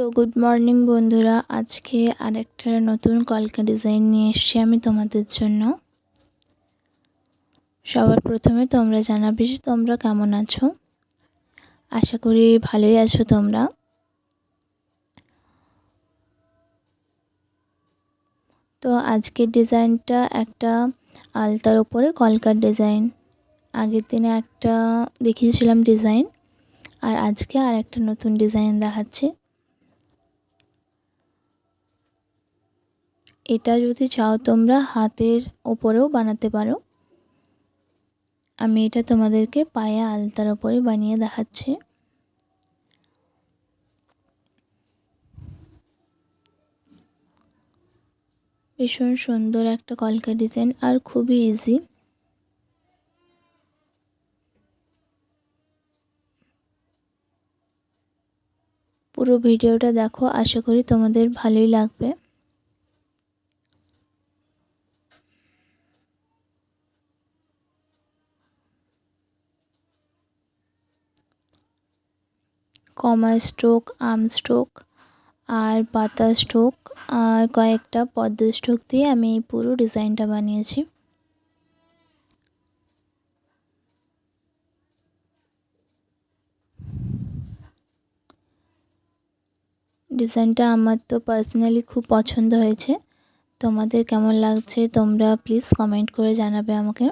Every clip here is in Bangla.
তো গুড মর্নিং বন্ধুরা। আজকে আরেকটা নতুন কলকা ডিজাইন নিয়ে এসছি আমি তোমাদের জন্য। সবার প্রথমে তোমরা জানাবে যে তোমরা কেমন আছো? আশা করি ভালোই আছো তোমরা। তো আজকের ডিজাইনটা একটা আলতার ওপরে কলকার ডিজাইন। আগের দিনে একটা দেখিয়েছিলাম ডিজাইন, আর আজকে আর একটা নতুন ডিজাইন দেখাচ্ছে। এটা যদি চাও তোমরা হাতের ওপরেও বানাতে পারো। আমি এটা তোমাদেরকে পায়ে আলতার ওপরে বানিয়ে দেখাচ্ছি। ভীষণ সুন্দর একটা কলকা ডিজাইন আর খুবই ইজি পুরো ভিডিওটা দেখো, আশা করি তোমাদের ভালোই লাগবে। কমা স্ট্রোক আর্ম স্ট্রোক আর পাতা স্ট্রোক আর কয়েকটা পদ্ম স্ট্রোক দিয়ে আমি এই পুরো ডিজাইনটা বানিয়েছি। ডিজাইনটা আমার তো পার্সোনালি খুব পছন্দ হয়েছে। তোমাদের কেমন লাগছে তোমরা প্লিজ কমেন্ট করে জানাবে আমাকে।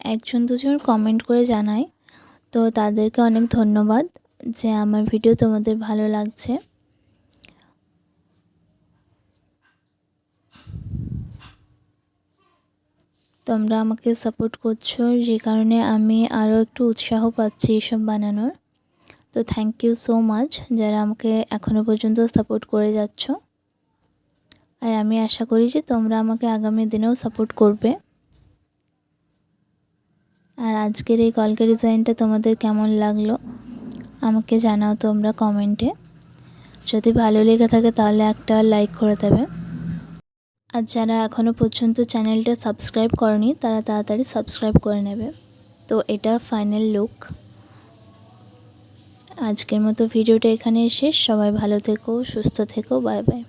একজন দুজন কমেন্ট করে জানায় তো তাদেরকে অনেক ধন্যবাদ যে আমার ভিডিও তোমাদের ভালো লাগছে। তোমরা আমাকে সাপোর্ট করছ, যে কারণে আমি আরও একটু উৎসাহ পাচ্ছি এসব বানানোর। তো থ্যাংক ইউ সো মাচ যারা আমাকে এখনও পর্যন্ত সাপোর্ট করে যাচ্ছ। আর আমি আশা করি যে তোমরা আমাকে আগামী দিনেও সাপোর্ট করবে। আর আজকের এই কলকা ডিজাইনটা তোমাদের কেমন লাগল আমাকে জানাও তোমরা কমেন্টে। যদি ভালো লেগে থাকে তাহলে একটা লাইক করে দেবে। আর যারা এখনও পর্যন্ত চ্যানেলটা সাবস্ক্রাইব করেনি, তারা তাড়াতাড়ি সাবস্ক্রাইব করে নেবে। তো এটা ফাইনাল লুক। আজকের মতো ভিডিওটা এখানে শেষ। সবাই ভালো থেকো, সুস্থ থেকো, বাই বাই।